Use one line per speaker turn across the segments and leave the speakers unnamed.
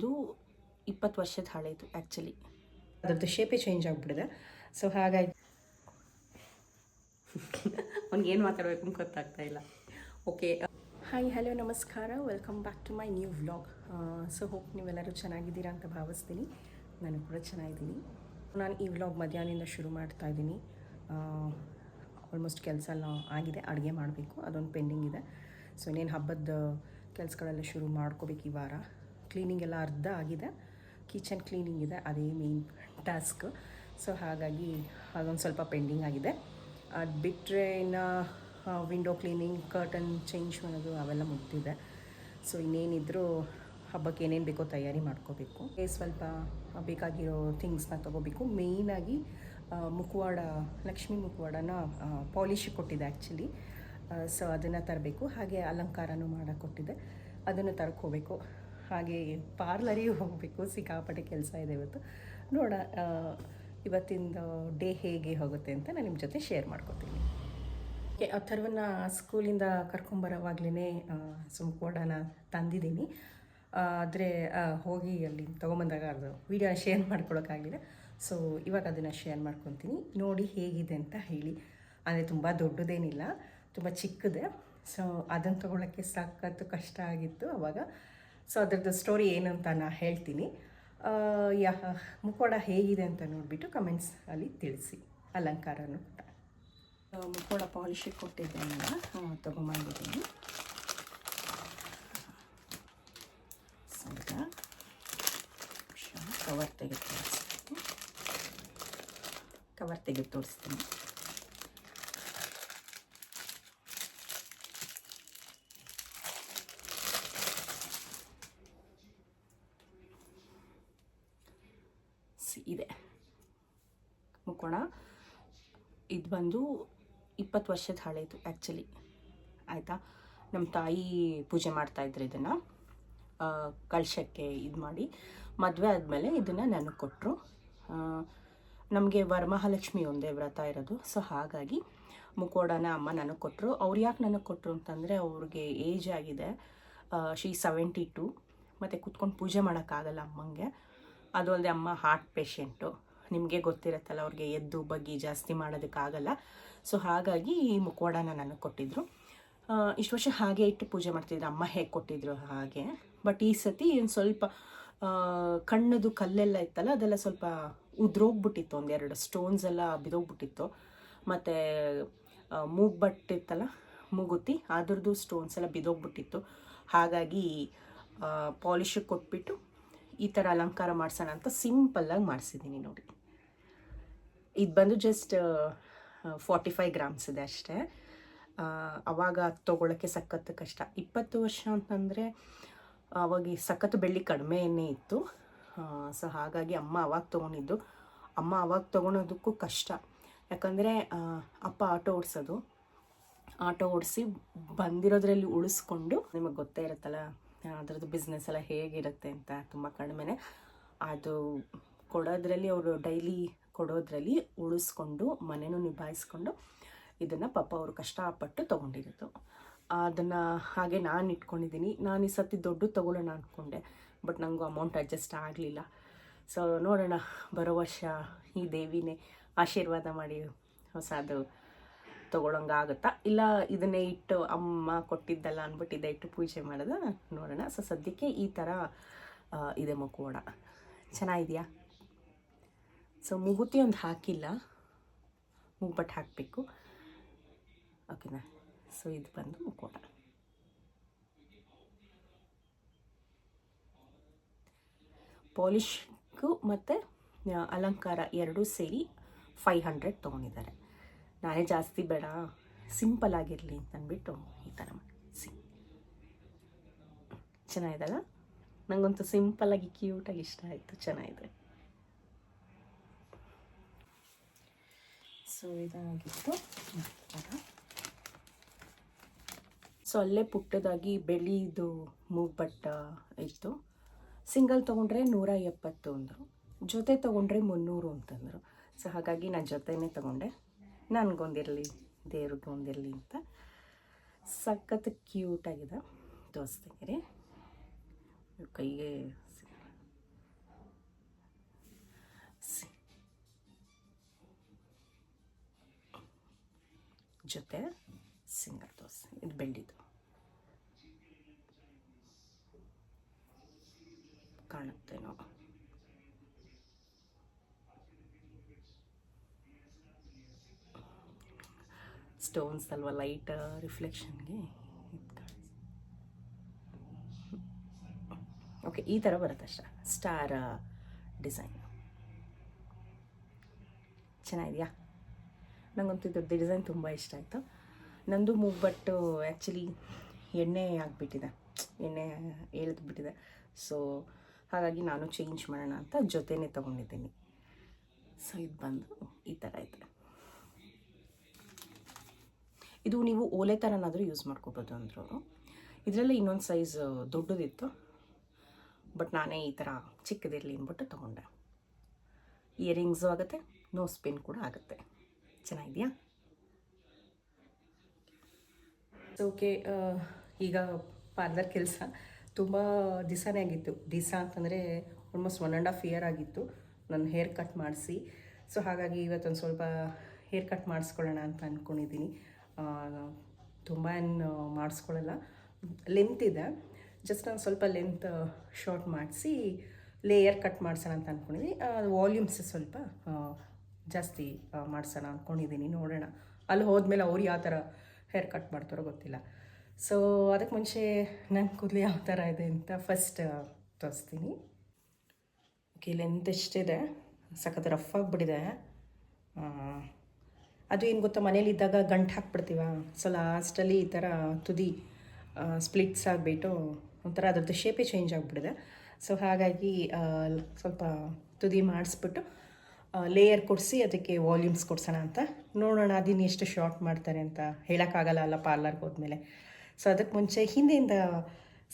ಇದು ಇಪ್ಪತ್ತು ವರ್ಷದ ಹಳೆಯದು ಆ್ಯಕ್ಚುಲಿ
ಅದ್ರದ್ದು ಶೇಪೇ ಚೇಂಜ್ ಆಗಿಬಿಟ್ಟಿದೆ. ಸೊ ಹಾಗಾಗಿ
ಅವ್ನಿಗೆ ಏನು ಮಾತಾಡಬೇಕು ಅಂತ ಗೊತ್ತಾಗ್ತಾ ಇಲ್ಲ. ಓಕೆ
ಹಾಯ್ ಹಲೋ ನಮಸ್ಕಾರ. Welcome back to my new vlog so hope ನೀವೆಲ್ಲರೂ ಚೆನ್ನಾಗಿದ್ದೀರಾ ಅಂತ ಭಾವಿಸ್ತೀನಿ. ನಾನು ಕೂಡ ಚೆನ್ನಾಗಿದ್ದೀನಿ. ನಾನು ಈ ವ್ಲಾಗ್ ಮಧ್ಯಾಹ್ನದಿಂದ ಶುರು ಮಾಡ್ತಾ ಇದ್ದೀನಿ. ಆಲ್ಮೋಸ್ಟ್ ಕೆಲಸ ಎಲ್ಲ ಆಗಿದೆ. ಅಡುಗೆ ಮಾಡಬೇಕು. ಅದೊಂದು ಪೆಂಡಿಂಗ್ ಇದೆ. ಸೊ ಇನ್ನೇನು ಹಬ್ಬದ ಕೆಲಸಗಳೆಲ್ಲ ಶುರು ಮಾಡ್ಕೋಬೇಕು ಈ ವಾರ. ಕ್ಲೀನಿಂಗ್ ಎಲ್ಲ ಅರ್ಧ ಆಗಿದೆ. ಕಿಚನ್ ಕ್ಲೀನಿಂಗ್ ಇದೆ, ಅದೇ ಮೇನ್ ಟಾಸ್ಕ್ ಸೊ ಹಾಗಾಗಿ ಅದೊಂದು ಸ್ವಲ್ಪ ಪೆಂಡಿಂಗ್ ಆಗಿದೆ. ಅದು ಬಿಟ್ಟರೆ ಇನ್ನು ವಿಂಡೋ ಕ್ಲೀನಿಂಗ್ ಕರ್ಟನ್ ಚೇಂಜ್ ಮಾಡೋದು ಅವೆಲ್ಲ ಮುಗ್ದಿದೆ. ಸೊ ಇನ್ನೇನಿದ್ರೂ ಹಬ್ಬಕ್ಕೆ ಏನೇನು ಬೇಕೋ ತಯಾರಿ ಮಾಡ್ಕೋಬೇಕು. ಸ್ವಲ್ಪ ಬೇಕಾಗಿರೋ ಥಿಂಗ್ಸ್ನ ತೊಗೋಬೇಕು. ಮೇಯ್ನಾಗಿ ಮುಖವಾಡ ಲಕ್ಷ್ಮೀ ಮುಖವಾಡನ ಪಾಲಿಶ್ ಕೊಟ್ಟಿದೆ ಆ್ಯಕ್ಚುಲಿ ಸೊ ಅದನ್ನು ತರಬೇಕು. ಹಾಗೆ ಅಲಂಕಾರನೂ ಮಾಡೋಕ್ಕೆ ಕೊಟ್ಟಿದೆ. ಅದನ್ನು ತರ್ಕೋಬೇಕು. ಹಾಗೆ ಪಾರ್ಲರಿಗೆ ಹೋಗಬೇಕು, ಸಿಕ್ಕಾಪಟ್ಟೆ ಕೆಲಸ ಇದೆ ಇವತ್ತು. ನೋಡ ಇವತ್ತಿಂದ ಡೇ ಹೇಗೆ ಹೋಗುತ್ತೆ ಅಂತ ನಾನು ನಿಮ್ಮ ಜೊತೆ ಶೇರ್ ಮಾಡ್ಕೊತೀನಿ. ಓಕೆ ಅಥರ್ವನ್ನ ಸ್ಕೂಲಿಂದ ಕರ್ಕೊಂಬರೋವಾಗ್ಲೇ ಸುಮ್ಕೋಡನ ತಂದಿದ್ದೀನಿ. ಆದರೆ ಹೋಗಿ ಅಲ್ಲಿ ತೊಗೊಂಬಂದಾಗ ಅದು ವೀಡಿಯೋ ಶೇರ್ ಮಾಡ್ಕೊಳೋಕ್ಕಾಗಲಿಲ್ಲ. ಸೊ ಇವಾಗ ಅದನ್ನು ಶೇರ್ ಮಾಡ್ಕೊತೀನಿ. ನೋಡಿ ಹೇಗಿದೆ ಅಂತ ಹೇಳಿ. ಅಂದರೆ ತುಂಬ ದೊಡ್ಡದೇನಿಲ್ಲ, ತುಂಬ ಚಿಕ್ಕದೆ. ಸೊ ಅದನ್ನು ತೊಗೊಳಕ್ಕೆ ಸಾಕತ್ತು ಕಷ್ಟ ಆಗಿತ್ತು ಅವಾಗ. ಸೊ ಅದರದ್ದು ಸ್ಟೋರಿ ಏನು ಅಂತ ನಾನು ಹೇಳ್ತೀನಿ ಯಾ, ಮುಖವಾಡ ಹೇಗಿದೆ ಅಂತ ನೋಡಿಬಿಟ್ಟು ಕಮೆಂಟ್ಸ್ ಅಲ್ಲಿ ತಿಳಿಸಿ. ಅಲಂಕಾರನೂ ಕೂಡ. ಮುಖವಾಡ ಪಾಲಿಶಿಗೆ ಕೊಟ್ಟಿದ್ದೆಲ್ಲ ತೊಗೊಂಬಂದಿದ್ದೀನಿ. ಕವರ್ ತೆಗೆದು ತೋರಿಸ್ತೀನಿ. ಕವರ್ ತೆಗೆದು ತೋರಿಸ್ತೀನಿ ಸಿ- ಇದೆ. ಮುಕೋಣ ಇದು ಬಂದು ಇಪ್ಪತ್ತು ವರ್ಷದ ಹಳೆಯದು ಆ್ಯಕ್ಚುಲಿ ಆಯಿತಾ? ನಮ್ಮ ತಾಯಿ ಪೂಜೆ ಮಾಡ್ತಾಯಿದ್ರು ಇದನ್ನು. ಕಳಶಕ್ಕೆ ಇದು ಮಾಡಿ. ಮದುವೆ ಆದಮೇಲೆ ಇದನ್ನು ನನಗೆ ಕೊಟ್ಟರು ನಮಗೆ ವರಮಹಾಲಕ್ಷ್ಮಿ ಒಂದೇ ವ್ರತ ಇರೋದು. ಸೊ, ಹಾಗಾಗಿ ಮುಕೋಡನ ಅಮ್ಮ ನನಗೆ ಕೊಟ್ಟರು ಅವ್ರು ಯಾಕೆ ನನಗೆ ಕೊಟ್ಟರು ಅಂತಂದರೆ ಅವ್ರಿಗೆ ಏಜ್ ಆಗಿದೆ. ಶ್ರೀ ಸೆವೆಂಟಿ ಟು. ಮತ್ತು ಕುತ್ಕೊಂಡು ಪೂಜೆ ಮಾಡೋಕ್ಕಾಗಲ್ಲ ಅಮ್ಮಂಗೆ. ಅದು ಅಲ್ಲದೆ ಅಮ್ಮ ಹಾರ್ಟ್ ಪೇಷೆಂಟು ನಿಮಗೆ ಗೊತ್ತಿರುತ್ತಲ್ಲ ಅವ್ರಿಗೆ ಎದ್ದು ಬಗ್ಗಿ ಜಾಸ್ತಿ ಮಾಡೋದಕ್ಕಾಗಲ್ಲ. ಸೊ ಹಾಗಾಗಿ ಈ ಮುಖವಾಡನ ನನಗೆ ಕೊಟ್ಟಿದ್ರು. ಆ, ಇಷ್ಟು ವರ್ಷ ಹಾಗೆ ಇಟ್ಟು ಪೂಜೆ ಮಾಡ್ತಿದ್ರು. ಅಮ್ಮ ಹೇಗೆ ಕೊಟ್ಟಿದ್ರು ಹಾಗೆ. ಬಟ್ ಈ ಸತಿ ಏನು ಸ್ವಲ್ಪ ಕಣ್ಣದು ಕಲ್ಲೆಲ್ಲ ಇತ್ತಲ್ಲ ಅದೆಲ್ಲ ಸ್ವಲ್ಪ ಉದ್ರೋಗ್ಬಿಟ್ಟಿತ್ತು. ಒಂದೆರಡು ಸ್ಟೋನ್ಸ್ ಎಲ್ಲ ಬಿದೋಗ್ಬಿಟ್ಟಿತ್ತು. ಮತ್ತು ಮೂಗ್ ಬಟ್ಟಿತ್ತಲ್ಲ ಮೂಗುತಿ ಅದ್ರದ್ದು ಸ್ಟೋನ್ಸ್ ಎಲ್ಲ ಬಿದೋಗ್ಬಿಟ್ಟಿತ್ತು. ಹಾಗಾಗಿ ಪಾಲಿಶಿಗೆ ಕೊಟ್ಬಿಟ್ಟು ಈ ಥರ ಅಲಂಕಾರ ಮಾಡಿಸೋಣ ಅಂತ ಸಿಂಪಲ್ಲಾಗಿ ಮಾಡಿಸಿದ್ದೀನಿ ನೋಡಿ. ಇದು ಬಂದು ಜಸ್ಟ್ ಫಾರ್ಟಿ ಫೈವ್ ಗ್ರಾಮ್ಸ್ ಇದೆ ಅಷ್ಟೇ. ಅವಾಗ ತೊಗೊಳಕ್ಕೆ ಸಖತ್ತು ಕಷ್ಟ. ಇಪ್ಪತ್ತು ವರ್ಷ ಅಂತಂದರೆ ಅವಾಗ ಸಖತ್ತು ಬೆಳ್ಳಿ ಕಡಿಮೆಯೇ ಇತ್ತು. ಸೊ ಹಾಗಾಗಿ ಅಮ್ಮ ಅವಾಗ ತೊಗೊಂಡಿದ್ದು. ಅಮ್ಮ ಅವಾಗ ತೊಗೊಳೋದಕ್ಕೂ ಕಷ್ಟ. ಯಾಕಂದರೆ ಅಪ್ಪ ಆಟೋ ಓಡಿಸೋದು. ಆಟೋ ಓಡಿಸಿ ಬಂದಿರೋದ್ರಲ್ಲಿ ಉಳಿಸ್ಕೊಂಡು ನಿಮಗೆ ಗೊತ್ತೇ ಇರುತ್ತಲ್ಲ ಅದರದ್ದು ಬಿಸ್ನೆಸ್ ಎಲ್ಲ ಹೇಗಿರುತ್ತೆ ಅಂತ ತುಂಬ ಕಡಿಮೆನೆ ಅದು ಕೊಡೋದ್ರಲ್ಲಿ ಅವರು ಡೈಲಿ ಕೊಡೋದ್ರಲ್ಲಿ ಉಳಿಸ್ಕೊಂಡು, ಮನೆನೂ ನಿಭಾಯಿಸ್ಕೊಂಡು ಇದನ್ನು ಪಾಪ ಅವರು ಕಷ್ಟಪಟ್ಟು ತೊಗೊಂಡಿರೋದು. ಅದನ್ನು ಹಾಗೆ ನಾನು ಇಟ್ಕೊಂಡಿದ್ದೀನಿ. ನಾನು ಈ ಸತಿ ದೊಡ್ಡ ತೊಗೊಳ್ಳೋಣ ಅಂದ್ಕೊಂಡೆ ಬಟ್ ನನಗೂ ಅಮೌಂಟ್ ಅಡ್ಜಸ್ಟ್ ಆಗಲಿಲ್ಲ. ಸೊ ನೋಡೋಣ, ಬರೋ ವರ್ಷ ಈ ದೇವಿನೇ ಆಶೀರ್ವಾದ ಮಾಡಿ, ಹೊಸದು ತೊಗೊಳಂಗೆ ಆಗುತ್ತಾ ಇಲ್ಲ ಇದನ್ನೇ ಇಟ್ಟು ಅಮ್ಮ ಕೊಟ್ಟಿದ್ದಲ್ಲ ಅಂದ್ಬಿಟ್ಟು ಇದೇ ಇಟ್ಟು ಪೂಜೆ ಮಾಡೋದು? ನೋಡೋಣ. ಸೊ ಸದ್ಯಕ್ಕೆ ಈ ಥರ ಇದೆ ಮುಖವಾಡ ಚೆನ್ನಾಗಿದೆಯಾ? ಸೊ ಮುಗುತಿ ಒಂದು ಹಾಕಿಲ್ಲ. ಮುಗ್ಬಟ್ಟು ಹಾಕಬೇಕು. ಓಕೆನಾ ಸೊ ಇದು ಬಂದು ಮುಖವಾಡ ಪಾಲಿಶ್ಗೂ ಮತ್ತು ಅಲಂಕಾರ ಎರಡೂ ಸೇರಿ ಫೈವ್ ಹಂಡ್ರೆಡ್ ತೊಗೊಂಡಿದ್ದಾರೆ. ನಾನೇ ಜಾಸ್ತಿ ಬೇಡ. ಸಿಂಪಲ್ ಆಗಿರಲಿ ಅಂತ ಅಂದ್ಬಿಟ್ಟು ಈ ಥರ ಮಾಡಿ. ಸಿ ಚೆನ್ನಾಗಿದಲ್ಲ ನನಗಂತೂ ಸಿಂಪಲ್ಲಾಗಿ ಕ್ಯೂಟಾಗಿ ಇಷ್ಟ ಆಯಿತು, ಚೆನ್ನಾಗಿದೆ. ಸೊ ಇದಾಗಿತ್ತು. ಸೊ ಅಲ್ಲೇ ಪುಟ್ಟದಾಗಿ ಬೆಳ್ಳಿದು ಮೂಗ್ಬಟ್ಟ ಇತ್ತು. ಸಿಂಗಲ್ ತೊಗೊಂಡ್ರೆ ನೂರ ಎಪ್ಪತ್ತು ಅಂದರು. ಜೊತೆ ತೊಗೊಂಡ್ರೆ ಮುನ್ನೂರು ಅಂತಂದರು. ಸೊ ಹಾಗಾಗಿ ನಾನು ಜೊತೆನೇ ತೊಗೊಂಡೆ. ನನಗೊಂದಿರಲಿ ದೇವ್ರಿಗೊಂದಿರಲಿ ಅಂತ ಸಖತ್ ಕ್ಯೂಟಾಗಿದೆ ತೋರಿಸ್ತೀನಿ. ರೀ ಕೈಗೆ ಜೊತೆ ಸಿಂಗಲ್ ದೋಸೆ ಇದು ಬೆಳ್ಳಿದು ಕಾಣ ಸ್ಟೋನ್ಸ್ ಅಲ್ವ ಲೈಟ್ ರಿಫ್ಲೆಕ್ಷನ್ಗೆ ಓಕೆ ಈ ಥರ ಬರುತ್ತೆ ಅಷ್ಟ. ಸ್ಟಾರ್ ಡಿಸೈನ್ ಚೆನ್ನಾಗಿದೆಯಾ? ನಂಗಂತೂ ದೊಡ್ಡ ಡಿಸೈನ್ ತುಂಬ ಇಷ್ಟ ಆಯಿತು. ನಂದು ಮೂಗ್ಬಟ್ಟು ಆ್ಯಕ್ಚುಲಿ ಎಣ್ಣೆ ಆಗಿಬಿಟ್ಟಿದೆ. ಎಣ್ಣೆ ಬಿಟ್ಟಿದೆ. ಸೊ ಹಾಗಾಗಿ ನಾನು ಚೇಂಜ್ ಮಾಡೋಣ ಅಂತ ಜೊತೆನೇ ತೊಗೊಂಡಿದ್ದೀನಿ. ಸೊ ಇದು ಬಂದು ಈ ಥರ ಇದೆ ಇದು ನೀವು ಓಲೆ ಥರನಾದರೂ ಯೂಸ್ ಮಾಡ್ಕೋಬೋದು ಅಂದರು ಇದರಲ್ಲಿ ಇನ್ನೊಂದು ಸೈಜ್ ದೊಡ್ಡದಿತ್ತು. ಬಟ್ ನಾನೇ ಈ ಥರ ಚಿಕ್ಕದಿರಲಿ ಅಂದ್ಬಿಟ್ಟು ತೊಗೊಂಡೆ. ಇಯರಿಂಗ್ಸು ಆಗುತ್ತೆ ನೋ ಸ್ಪಿನ್ ಕೂಡ ಆಗುತ್ತೆ. ಚೆನ್ನಾಗಿದೆಯಾ?
ಓಕೆ ಈಗ ಪಾರ್ಲರ್ ಕೆಲಸ ತುಂಬ ದಿಸಾನೇ ಆಗಿತ್ತು. ದಿಸ ಅಂತಂದರೆ almost one and half year ಆಗಿತ್ತು. ನನ್ನ ಹೇರ್ ಕಟ್ ಮಾಡಿಸಿ. ಸೊ ಹಾಗಾಗಿ ಇವತ್ತೊಂದು ಸ್ವಲ್ಪ ಹೇರ್ ಕಟ್ ಮಾಡಿಸ್ಕೊಳ್ಳೋಣ ಅಂತ ಅಂದ್ಕೊಂಡಿದ್ದೀನಿ ತುಂಬ ಏನು ಮಾಡಿಸ್ಕೊಳ್ಳಲ್ಲ ಲೆಂತ್ ಇದೆ. ಜಸ್ಟ್ ನಾನು ಸ್ವಲ್ಪ ಲೆಂತ್ ಶಾರ್ಟ್ ಮಾಡಿಸಿ ಲೇಯರ್ ಕಟ್ ಮಾಡ್ಸೋಣ ಅಂತ ಅಂದ್ಕೊಂಡಿದ್ದೀನಿ ವಾಲ್ಯೂಮ್ಸ್ ಸ್ವಲ್ಪ ಜಾಸ್ತಿ ಮಾಡ್ಸೋಣ ಅಂದ್ಕೊಂಡಿದ್ದೀನಿ ನೋಡೋಣ. ಅಲ್ಲಿ ಹೋದ್ಮೇಲೆ ಅವ್ರು ಯಾವ ಥರ ಹೇರ್ ಕಟ್ ಮಾಡ್ತಾರೋ ಗೊತ್ತಿಲ್ಲ. ಸೊ ಅದಕ್ಕೆ ಮುಂಚೆ ನನ್ನ ಕೂದಲು ಯಾವ ಥರ ಇದೆ ಅಂತ ಫಸ್ಟ್ ತೋರಿಸ್ತೀನಿ.
ಓಕೆ ಲೆಂತ್ ಎಷ್ಟಿದೆ? ಸಖತ್ ರಫ್ ಆಗಿಬಿಟ್ಟಿದೆ. ಅದು ಏನು ಗೊತ್ತಾ, ಮನೇಲಿದ್ದಾಗ ಗಂಟು ಹಾಕ್ಬಿಡ್ತೀವ? ಸೊ ಲಾಸ್ಟಲ್ಲಿ ಈ ಥರ ತುದಿ ಸ್ಪ್ಲಿಟ್ಸ್ ಆಗಿಬಿಟ್ಟು ಒಂಥರ ಅದರದ್ದು ಶೇಪೇ ಚೇಂಜ್ ಆಗಿಬಿಟ್ಟಿದೆ. ಸೊ ಹಾಗಾಗಿ ಸ್ವಲ್ಪ ತುದಿ ಮಾಡಿಸ್ಬಿಟ್ಟು ಲೇಯರ್ ಕೊಡಿಸಿ ಅದಕ್ಕೆ ವಾಲ್ಯೂಮ್ಸ್ ಕೊಡ್ಸೋಣ ಅಂತ. ನೋಡೋಣ ಅದನ್ನು ಎಷ್ಟು ಶಾರ್ಟ್ ಮಾಡ್ತಾರೆ ಅಂತ. ಹೇಳೋಕ್ಕಾಗಲ್ಲ ಅಲ್ಲ ಪಾರ್ಲರ್ಗೆ ಹೋದ್ಮೇಲೆ. ಸೊ ಅದಕ್ಕೆ ಮುಂಚೆ ಹಿಂದೆಯಿಂದ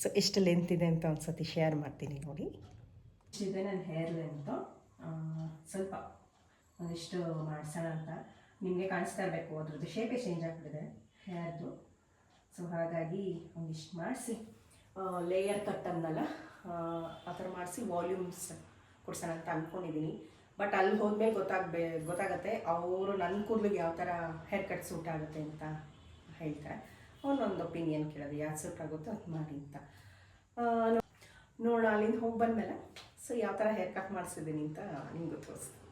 ಸೊ ಎಷ್ಟು ಲೆಂತ್ ಇದೆ ಅಂತ ಒಂದು ಸತಿ ಶೇರ್ ಮಾಡ್ತೀನಿ ನೋಡಿ. ಇದೆ ನನ್ನ ಹೇರ್ ಲೆಂತು ಸ್ವಲ್ಪ ಒಂದಿಷ್ಟು ಮಾಡಿಸೋಣ ಅಂತ. ನಿಮಗೆ ಕಾಣಿಸ್ತಾ ಇರಬೇಕು, ಅದ್ರದ್ದು ಶೇಪೇ ಚೇಂಜ್ ಆಗ್ಬಿಟ್ಟಿದೆ ಹೇರ್ದು ಸೊ ಹಾಗಾಗಿ ಒಂದಿಷ್ಟು ಮಾಡಿಸಿ. ಲೇಯರ್ ಕಟ್ ಅಂದಲ್ಲ ಆ ಥರ ಮಾಡಿಸಿ ವಾಲ್ಯೂಮ್ಸ್ ಕೊಡ್ಸೋಣ ಅಂತ ಅಂದ್ಕೊಂಡಿದ್ದೀನಿ ಬಟ್ ಅಲ್ಲಿ ಹೋದ್ಮೇಲೆ ಗೊತ್ತಾಗಬೇ, ಗೊತ್ತಾಗುತ್ತೆ, ಅವರು ನನ್ನ ಕೂದಲಿಗೆ ಯಾವ ಥರ ಹೇರ್ ಕಟ್ ಸೂಟ್ ಆಗುತ್ತೆ ಅಂತ ಹೇಳ್ತಾರೆ. ಅವನೊಂದು ಒಪಿನಿಯನ್ ಕೇಳೋದು, ಯಾವ್ದು ಸೂಟ್ ಆಗುತ್ತೋ ಅದು ಮಾಡಿ ಅಂತ. ನೋಡೋಣ ಅಲ್ಲಿಂದ ಹೋಗಿ ಬಂದಮೇಲೆ ಸೊ ಯಾವ ಥರ ಹೇರ್ ಕಟ್ ಮಾಡಿಸಿದ್ದೀನಿ ಅಂತ ನಿಮ್ಗೆ ತೋರಿಸ್ತೀನಿ.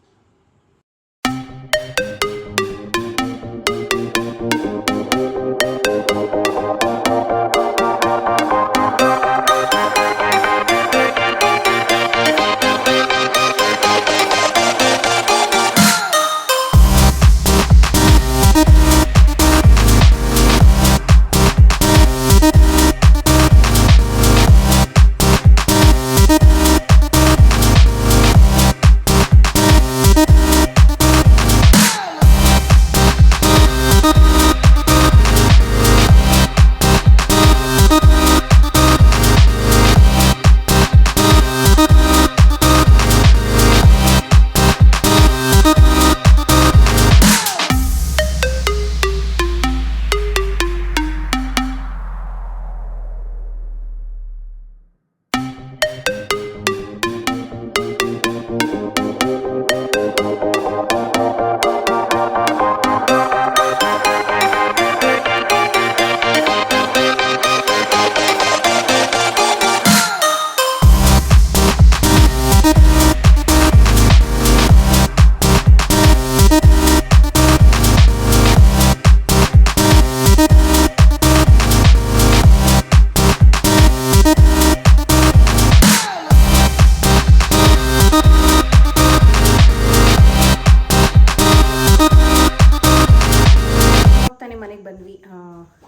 ಮನೆಗೆ ಬಂದ್ವಿ.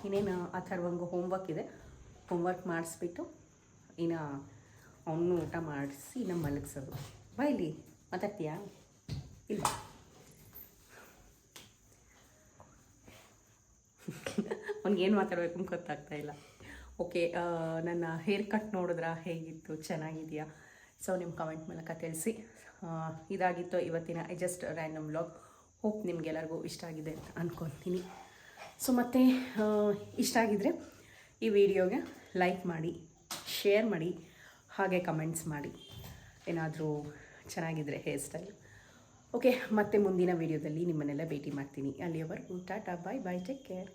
ಇನ್ನೇನು, ಆ ಹೋಮ್ ಹೋಮ್ವರ್ಕ್ ಇದೆ. ಹೋಮ್ವರ್ಕ್ ಮಾಡಿಸ್ಬಿಟ್ಟು ಇನ್ನು ಅವನು ಊಟ ಮಾಡಿಸಿ ಇನ್ನು ಮಲಗಿಸೋದು. ಬಾ ಇಲ್ಲಿ, ಮಾತಾಡ್ತೀಯಾ? ಇಲ್ಲ ಅವ್ನಿಗೆ ಏನು ಮಾತಾಡಬೇಕು ಅಂತ ಗೊತ್ತಾಗ್ತಾ ಇಲ್ಲ. ಓಕೆ ನನ್ನ ಹೇರ್ ಕಟ್ ನೋಡಿದ್ರಾ? ಹೇಗಿತ್ತು? ಚೆನ್ನಾಗಿದೆಯಾ? ಸೊ ನಿಮ್ಮ ಕಮೆಂಟ್ ಮೂಲಕ ತಿಳಿಸಿ. ಇದಾಗಿತ್ತು ಇವತ್ತಿನ ಜಸ್ಟ್ ರ್ಯಾಂಡಮ್ ವ್ಲಾಗ್ ಹೋಪ್ ನಿಮ್ಗೆಲ್ಲರಿಗೂ ಇಷ್ಟ ಆಗಿದೆ ಅಂತ ಅಂದ್ಕೊತೀನಿ ಸೊ ಮತ್ತು ಇಷ್ಟ ಆಗಿದ್ರೆ ಈ ವಿಡಿಯೋಗೆ ಲೈಕ್ ಮಾಡಿ ಶೇರ್ ಮಾಡಿ, ಹಾಗೆ ಕಮೆಂಟ್ಸ್ ಮಾಡಿ. ಏನಾದರೂ ಚೆನ್ನಾಗಿದ್ದರೆ ಹೇರ್ ಸ್ಟೈಲ್ ಓಕೆ ಮತ್ತೆ ಮುಂದಿನ ವೀಡಿಯೋದಲ್ಲಿ ನಿಮ್ಮನ್ನೆಲ್ಲ ಭೇಟಿ ಮಾಡ್ತೀನಿ. ಅಲ್ಲಿಯವರೆಗೂ tata bye bye take care